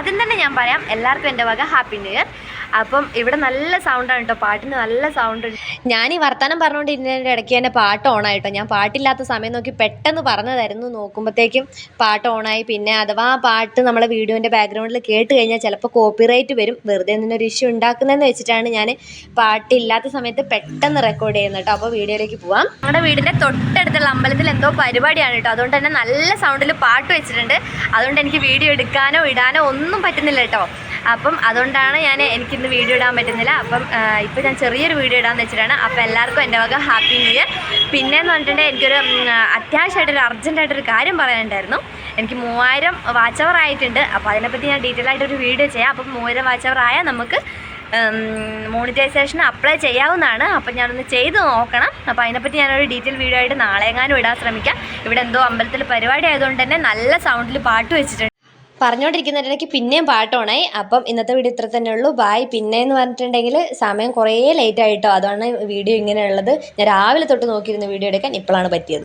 ആദ്യം തന്നെ ഞാൻ പറയാം എല്ലാവർക്കും എന്റെ വക ഹാപ്പി ന്യൂ ഇയർ അപ്പം ഇവിടെ നല്ല സൗണ്ടാണ് കേട്ടോ പാട്ടിന് നല്ല സൗണ്ട് ഉണ്ട്. ഞാൻ ഈ വർത്തമാനം പറഞ്ഞുകൊണ്ടിരുന്നതിന്റെ ഇടയ്ക്ക് തന്നെ പാട്ട് ഓണായിട്ടോ ഞാൻ പാട്ടില്ലാത്ത സമയം നോക്കി പെട്ടെന്ന് പറഞ്ഞതായിരുന്നു. നോക്കുമ്പോഴത്തേക്കും പാട്ട് ഓണായി പിന്നെ അഥവാ പാട്ട് നമ്മളെ വീഡിയോന്റെ ബാക്ക്ഗ്രൗണ്ടിൽ കേട്ട് കഴിഞ്ഞാൽ ചിലപ്പോൾ കോപ്പിറൈറ്റ് വരും. വെറുതെ നിന്നൊരു ഇഷ്യൂ ഉണ്ടാക്കുന്നതെന്ന് വെച്ചിട്ടാണ് ഞാൻ പാട്ടില്ലാത്ത സമയത്ത് പെട്ടെന്ന് റെക്കോർഡ് ചെയ്യുന്നത് കേട്ടോ അപ്പോൾ വീഡിയോയിലേക്ക് പോവാം. നമ്മുടെ വീടിന്റെ തൊട്ടടുത്തുള്ള അമ്പലത്തിൽ എന്തോ പരിപാടിയാണ് കേട്ടോ അതുകൊണ്ട് തന്നെ നല്ല സൗണ്ടിൽ പാട്ട് വെച്ചിട്ടുണ്ട്. അതുകൊണ്ട് എനിക്ക് വീഡിയോ എടുക്കാനോ ഇടാനോ ഒന്നും പറ്റുന്നില്ല കേട്ടോ. അപ്പം അതുകൊണ്ടാണ് ഞാൻ എനിക്കിന്ന് വീഡിയോ ഇടാൻ പറ്റുന്നില്ല. അപ്പം ഇപ്പോൾ ഞാൻ ചെറിയൊരു വീഡിയോ ഇടാന്ന് വെച്ചിട്ടാണ്. അപ്പോൾ എല്ലാവർക്കും എന്റെ വക ഹാപ്പി ന്യൂ ഇയർ പിന്നെയെന്ന് പറഞ്ഞിട്ടുണ്ടെങ്കിൽ എനിക്കൊരു അത്യാവശ്യമായിട്ടൊരു അർജന്റായിട്ടൊരു കാര്യം പറയാനുണ്ടായിരുന്നു. എനിക്ക് മൂവായിരം വാച്ച് അവർ ആയിട്ടുണ്ട്. അപ്പോൾ അതിനെപ്പറ്റി ഞാൻ ഡീറ്റെയിൽ ആയിട്ടൊരു വീഡിയോ ചെയ്യാം. അപ്പം മൂവായിരം വാച്ച് അവർ ആയാൽ നമുക്ക് മോണിറ്റൈസേഷൻ അപ്ലൈ ചെയ്യാവുന്നതാണ്. അപ്പം ഞാനൊന്ന് ചെയ്ത് നോക്കണം. അപ്പോൾ അതിനെപ്പറ്റി ഞാനൊരു ഡീറ്റെയിൽ വീഡിയോ ആയിട്ട് നാളെ എങ്ങാനും ഇടാൻ ശ്രമിക്കാം. ഇവിടെ എന്തോ അമ്പലത്തിൽ പരിപാടി ആയതുകൊണ്ട് തന്നെ നല്ല സൗണ്ടിൽ പാട്ട് വെച്ചിട്ടുണ്ട്. പറഞ്ഞുകൊണ്ടിരിക്കുന്നതിനിടയ്ക്ക് പിന്നെയും പാട്ടോണായി. അപ്പം ഇന്നത്തെ വീഡിയോ ഇത്ര തന്നെ ഉള്ളൂ. ബായ് പിന്നെ എന്ന് പറഞ്ഞിട്ടുണ്ടെങ്കിൽ സമയം കുറേ ലേറ്റ് ആയിട്ടോ അതാണ് വീഡിയോ ഇങ്ങനെയുള്ളത്. ഞാൻ രാവിലെ തൊട്ട് നോക്കിയിരുന്ന വീഡിയോ എടുക്കാൻ ഇപ്പോഴാണ് പറ്റിയത്.